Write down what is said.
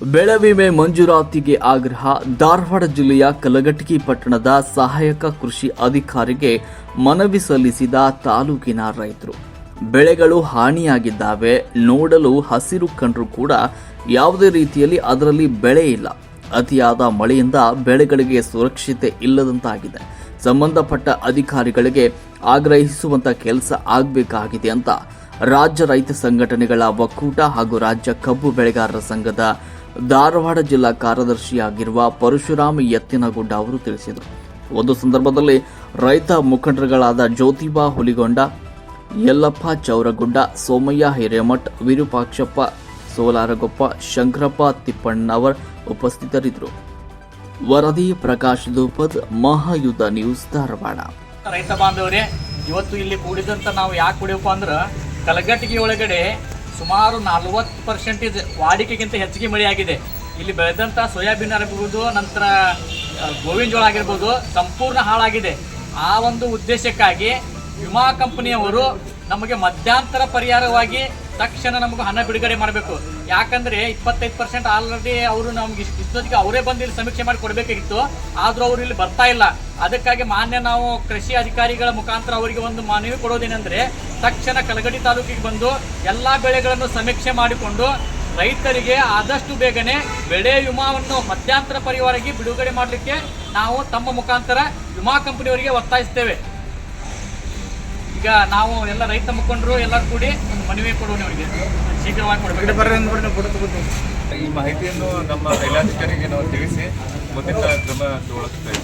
ಬೆಳೆ ವಿಮೆ ಮಂಜೂರಾತಿಗೆ ಆಗ್ರಹ ಧಾರವಾಡ ಜಿಲ್ಲೆಯ ಕಲಘಟಗಿ ಪಟ್ಟಣದ ಸಹಾಯಕ ಕೃಷಿ ಅಧಿಕಾರಿಗೆ ಮನವಿ ಸಲ್ಲಿಸಿದ ತಾಲೂಕಿನ ರೈತರು. ಬೆಳೆಗಳು ಹಾನಿಯಾಗಿದ್ದಾವೆ, ನೋಡಲು ಹಸಿರು ಕಂಡ್ರು ಕೂಡ ಯಾವುದೇ ರೀತಿಯಲ್ಲಿ ಅದರಲ್ಲಿ ಬೆಳೆ ಇಲ್ಲ. ಅತಿಯಾದ ಮಳೆಯಿಂದ ಬೆಳೆಗಳಿಗೆ ಸುರಕ್ಷತೆ ಇಲ್ಲದಂತಾಗಿದೆ. ಸಂಬಂಧಪಟ್ಟ ಅಧಿಕಾರಿಗಳಿಗೆ ಆಗ್ರಹಿಸುವಂತ ಕೆಲಸ ಆಗಬೇಕಾಗಿದೆ ಅಂತ ರಾಜ್ಯ ರೈತ ಸಂಘಟನೆಗಳ ಒಕ್ಕೂಟ ಹಾಗೂ ರಾಜ್ಯ ಕಬ್ಬು ಬೆಳೆಗಾರರ ಸಂಘದ ಧಾರವಾಡ ಜಿಲ್ಲಾ ಕಾರ್ಯದರ್ಶಿಯಾಗಿರುವ ಪರಶುರಾಮ ಯತ್ತಿನಗುಡ್ಡ ಅವರು ತಿಳಿಸಿದರು. ಒಂದು ಸಂದರ್ಭದಲ್ಲಿ ರೈತ ಮುಖಂಡರುಗಳಾದ ಜ್ಯೋತಿಬಾ ಹುಲಿಗೊಂಡ, ಯಲ್ಲಪ್ಪ ಚೌರಗುಡ್ಡ, ಸೋಮಯ್ಯ ಹಿರೇಮಠ್, ವಿರೂಪಾಕ್ಷಪ್ಪ ಸೋಲಾರಗೊಪ್ಪ, ಶಂಕರಪ್ಪ ತಿಪ್ಪಣ್ಣವರ್ ಉಪಸ್ಥಿತರಿದ್ದರು. ವರದಿ ಪ್ರಕಾಶ್ ದೂಪದ್ ಮಹಾಯುದ್ಧ ನ್ಯೂಸ್ ಧಾರವಾಡ. ರೈತ ಬಾಂಧವರೇ, ಇವತ್ತು ಇಲ್ಲಿ ಕೂಡಿದಂತ ನಾವು ಯಾಕೆ ಕುಡಿಯಪ್ಪ ಅಂದ್ರೆ ಕಲಘಟಗಿ ಒಳಗಡೆ ಸುಮಾರು ನಲ್ವತ್ತು ಪರ್ಸೆಂಟೇಜ್ ವಾಡಿಕೆಗಿಂತ ಹೆಚ್ಚಿಗೆ ಮಳೆಯಾಗಿದೆ ಇಲ್ಲಿ ಬೆಳೆದಂಥ ಸೋಯಾಬೀನ್ ಆಗಿರ್ಬೋದು ನಂತರ ಗೋವಿನ ಜೋಳ ಆಗಿರ್ಬೋದು, ಸಂಪೂರ್ಣ ಹಾಳಾಗಿದೆ. ಆ ಒಂದು ಉದ್ದೇಶಕ್ಕಾಗಿ ವಿಮಾ ಕಂಪನಿಯವರು ನಮಗೆ ಮಧ್ಯಂತರ ಪರಿಹಾರವಾಗಿ ತಕ್ಷಣ ನಮಗೆ ಹಣ ಬಿಡುಗಡೆ ಮಾಡಬೇಕು. ಯಾಕಂದ್ರೆ ಇಪ್ಪತ್ತೈದು ಪರ್ಸೆಂಟ್ ಆಲ್ರೆಡಿ ಅವರು ನಮ್ಗೆ ಇಷ್ಟ ಇಷ್ಟೊತ್ತಿಗೆ ಅವರೇ ಬಂದು ಇಲ್ಲಿ ಸಮೀಕ್ಷೆ ಮಾಡಿ ಕೊಡಬೇಕಾಗಿತ್ತು ಆದರೂ ಅವರು ಇಲ್ಲಿ ಬರ್ತಾ ಇಲ್ಲ. ಅದಕ್ಕಾಗಿ ಮಾನ್ಯ ನಾವು ಕೃಷಿ ಅಧಿಕಾರಿಗಳ ಮುಖಾಂತರ ಅವರಿಗೆ ಒಂದು ಮನವಿ ಕೊಡೋದೇನೆಂದ್ರೆ, ತಕ್ಷಣ ಕಲಗಡಿ ತಾಲೂಕಿಗೆ ಬಂದು ಎಲ್ಲಾ ಬೆಳೆಗಳನ್ನು ಸಮೀಕ್ಷೆ ಮಾಡಿಕೊಂಡು ರೈತರಿಗೆ ಆದಷ್ಟು ಬೇಗನೆ ಬೆಳೆ ವಿಮಾವನ್ನು ಮಧ್ಯಂತರ ಪರಿವಾರಿಗೆ ಬಿಡುಗಡೆ ಮಾಡಲಿಕ್ಕೆ ನಾವು ತಮ್ಮ ಮುಖಾಂತರ ವಿಮಾ ಕಂಪನಿಯವರಿಗೆ ಒತ್ತಾಯಿಸ್ತೇವೆ. ಈಗ ನಾವು ಎಲ್ಲ ರೈತ ಮುಖಂಡರು ಎಲ್ಲರೂ ಕೂಡಿ ಒಂದು ಮನವಿ ಕೊಡೋಣ ಅವರಿಗೆ. ಶೀಘ್ರವಾಗಿ ಕೊಡಬೇಕು. ಈ ಮಾಹಿತಿಯನ್ನು ನಮ್ಮ ಮೇಲಾಧಿಕಾರಿಗೆ ನಾವು ತಿಳಿಸಿ ಮುಂದಿನ ಕ್ರಮ ತಗೊಳ್ಳುತ್ತೇವೆ.